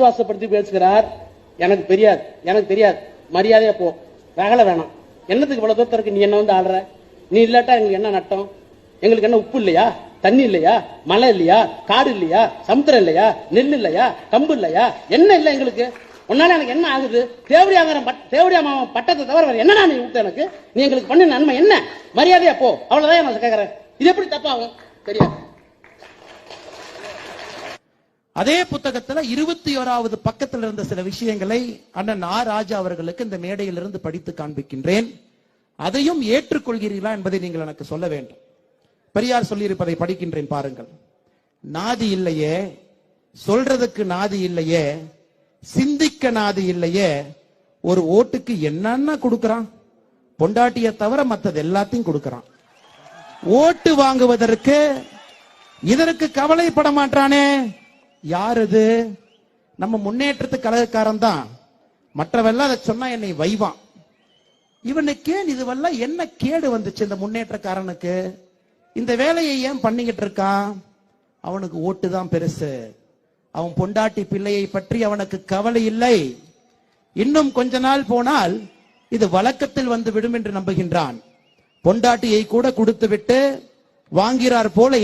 ஆசுவாசப்படுத்தி பேசுகிறார். எனக்கு தெரியாது எனக்கு தெரியாது. மரியாதையா போ. ரகலை வேணாம். என்னத்துக்கு இவ்வளவு தூரத்துல நீ என்ன வந்து ஆடுற நீ இல்லாட்டா எங்களுக்கு என்ன நட்டம்? எங்களுக்கு என்ன உப்பு இல்லையா? தண்ணி இல்லையா? மழை இல்லையா? காடு இல்லையா? சமுத்திரம் இல்லையா? நெல் இல்லையா? கம்பு இல்லையா? என்ன இல்லை எங்களுக்கு? உன்னால எனக்கு என்ன ஆகுது? தேவடியாமரம் தேவடியா மாமன் பட்டத்தை தவிர வேற என்னடா நீ விட்ட எனக்கு? நீ எங்களுக்கு பண்ண நன்மை என்ன? மரியாதையா போ. அவ்வளவுதான் நான் கேட்கறேன் இது எப்படி தப்பாகும் தெரியாது. அதே புத்தகத்துல இருபத்தி ஓராவது பக்கத்தில் இருந்த சில விஷயங்களை அண்ணன் ஆ ராஜா அவர்களுக்கு இந்த மேடையிலிருந்து படித்து காண்பிக்கின்றேன். அதையும் ஏற்றுக்கொள்கிறீர்களா என்பதை நீங்கள் எனக்கு சொல்ல வேண்டும். பெரியார் சொல்லியிருப்பதை படிக்கின்றேன் பாருங்கள். நாதி இல்லையே சொல்றதுக்கு நாதி இல்லையே சிந்திக்க நாதி இல்லையே ஒரு ஓட்டுக்கு என்னன்னா கொடுக்கறான். பொண்டாட்டிய தவிர மற்றது எல்லாத்தையும் கொடுக்கறான். ஓட்டு வாங்குவதற்கு இதற்கு கவலைப்பட மாட்டானே. யார் இது நம்ம முன்னேற்றத்து கழகக்காரன் தான் மற்றவெல்லாம் அதை சொன்னா என்னை வைவான். இவனுக்கு இதுவெல்லாம் என்ன கேடு வந்துச்சு இந்த முன்னேற்றக்காரனுக்கு? இந்த வேலையை ஏன் பண்ணிக்கிட்டு இருக்கான்? அவனுக்கு ஓட்டு தான் பெருசு. அவன் பொண்டாட்டி பிள்ளையை பற்றி அவனுக்கு கவலை இல்லை. இன்னும் கொஞ்ச நாள் போனால் இது வழக்கத்தில் வந்து விடும் என்று நம்புகின்றான். பொண்டாட்டியை கூட கொடுத்து விட்டு வாங்கிறார் போல